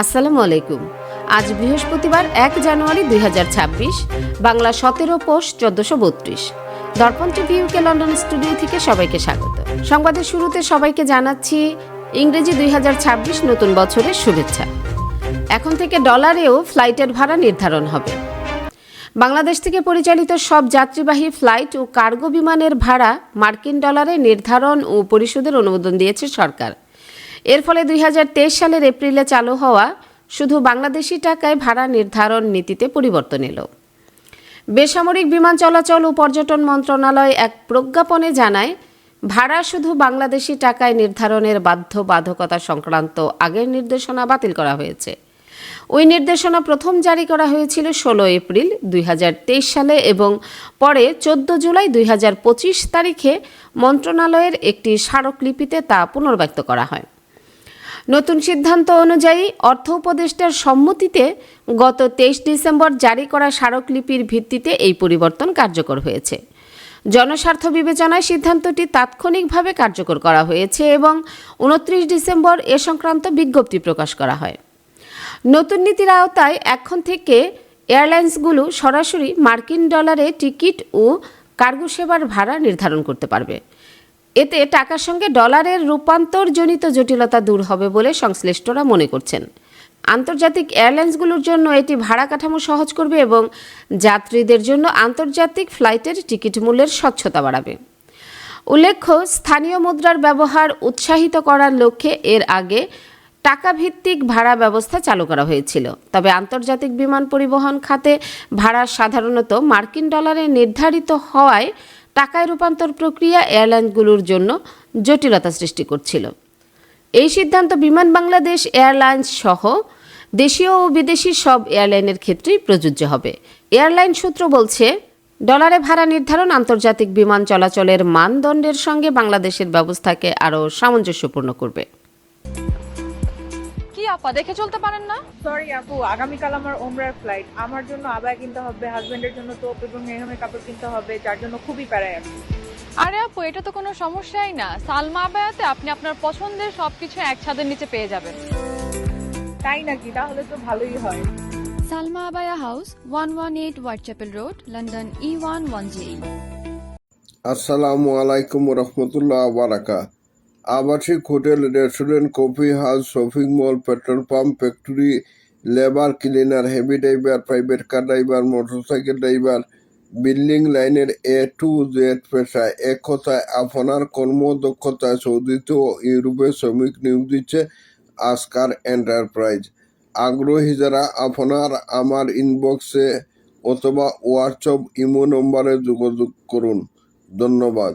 আসসালামু আলাইকুম। আজ বৃহস্পতিবার এক জানুয়ারি দুই হাজার ছাব্বিশ, বাংলা সতেরো পোষ চোদ্দশো বত্রিশ। দর্পণ টিভি ইউকে লন্ডন স্টুডিও থেকে সবাইকে স্বাগত। সংবাদের শুরুতে সবাইকে জানাচ্ছি ইংরেজি দুই হাজার ছাব্বিশ নতুন বছরের শুভেচ্ছা। এখন থেকে ডলারেও ফ্লাইটের ভাড়া নির্ধারণ হবে। বাংলাদেশ থেকে পরিচালিত সব যাত্রীবাহী ফ্লাইট ও কার্গো বিমানের ভাড়া মার্কিন ডলারে নির্ধারণ ও পরিশোধের অনুমোদন দিয়েছে সরকার। এর ফলে দুই হাজার তেইশ সালের এপ্রিলে চালু হওয়া শুধু বাংলাদেশি টাকায় ভাড়া নির্ধারণ নীতিতে পরিবর্তন এলো। বেসামরিক বিমান চলাচল ও পর্যটন মন্ত্রণালয় এক প্রজ্ঞাপনে জানায়, ভাড়া শুধু বাংলাদেশি টাকায় নির্ধারণের বাধ্যবাধকতা সংক্রান্ত আগের নির্দেশনা বাতিল করা হয়েছে। ওই নির্দেশনা প্রথম জারি করা হয়েছিল ষোলো এপ্রিল দুই হাজার তেইশ সালে এবং পরে চোদ্দ জুলাই দুই হাজার পঁচিশ তারিখে মন্ত্রণালয়ের একটি স্মারকলিপিতে তা পুনর্ব্যক্ত করা হয়। নতুন সিদ্ধান্ত অনুযায়ী অর্থ উপদেষ্টার সম্মতিতে গত তেইশ ডিসেম্বর জারি করা স্মারকলিপির ভিত্তিতে এই পরিবর্তন কার্যকর হয়েছে। জনস্বার্থ বিবেচনায় সিদ্ধান্তটি তাৎক্ষণিকভাবে কার্যকর করা হয়েছে এবং উনত্রিশ ডিসেম্বর এ সংক্রান্ত বিজ্ঞপ্তি প্রকাশ করা হয়। নতুন নীতির আওতায় এখন থেকে এয়ারলাইন্সগুলো সরাসরি মার্কিন ডলারে টিকিট ও কার্গো সেবার ভাড়া নির্ধারণ করতে পারবে। এতে টাকার সঙ্গে ডলারের রূপান্তরজনিত জটিলতা দূর হবে বলে সংশ্লিষ্টরা মনে করছেন। আন্তর্জাতিক এয়ারলাইন্সগুলোর জন্য এটি ভাড়া কাঠামো সহজ করবে এবং যাত্রীদের জন্য আন্তর্জাতিক ফ্লাইটের টিকিট মূল্যের স্বচ্ছতা বাড়াবে। উল্লেখ্য, স্থানীয় মুদ্রার ব্যবহার উৎসাহিত করার লক্ষ্যে এর আগে টাকা ভিত্তিক ভাড়া ব্যবস্থা চালু করা হয়েছিল। তবে আন্তর্জাতিক বিমান পরিবহন খাতে ভাড়া সাধারণত মার্কিন ডলারে নির্ধারিত হওয়ায় টাকায় রূপান্তর প্রক্রিয়া এয়ারলাইনগুলোর জন্য জটিলতা সৃষ্টি করছিল। এই সিদ্ধান্ত বিমান বাংলাদেশ এয়ারলাইন্স সহ দেশীয় ও বিদেশি সব এয়ারলাইনের ক্ষেত্রেই প্রযোজ্য হবে। এয়ারলাইন সূত্র বলছে, ডলারে ভাড়া নির্ধারণ আন্তর্জাতিক বিমান চলাচলের মানদণ্ডের সঙ্গে বাংলাদেশের ব্যবস্থাকে আরও সামঞ্জস্যপূর্ণ করবে। কি আপা দেখে চলতে পারেন না? সরি আপু আগামীকাল আমার ওমরার ফ্লাইট আমার জন্য আবায় কিনতে হবে হাজবেন্ডের জন্য তোপ এবং মেহমের কাপড় কিনতে হবে যার জন্য খুবই প্যারায় আমি। আরে আপু এটা তো কোনো সমস্যাই না। সালমা আবায়াতে আপনি আপনার পছন্দের সবকিছু এক ছাদের নিচে পেয়ে যাবেন। তাই নাকি? তাহলে তো ভালোই হয়। Salma Abaya House, 118 Whitechapel Road, London E E110. আসসালামু আলাইকুম রহমতুল্লাহ বারাকা আবাসিক hotel restaurant, coffee house, shopping mall, petrol pump, factory, labour cleaner, heavy driver, private car driver, motorcycle driver, building লাইনের এ টু জেড পেশায় এক কথায় আপনার কর্মদক্ষতায় সৌদিতে ও ইউরোপে শ্রমিক নিয়োগ দিচ্ছে আসকার এন্টারপ্রাইজ। আগ্রহী যারা, আপনার আমার ইনবক্সে অথবা হোয়াটসঅ্যাপ ইমো নম্বরে যোগাযোগ করুন। ধন্যবাদ।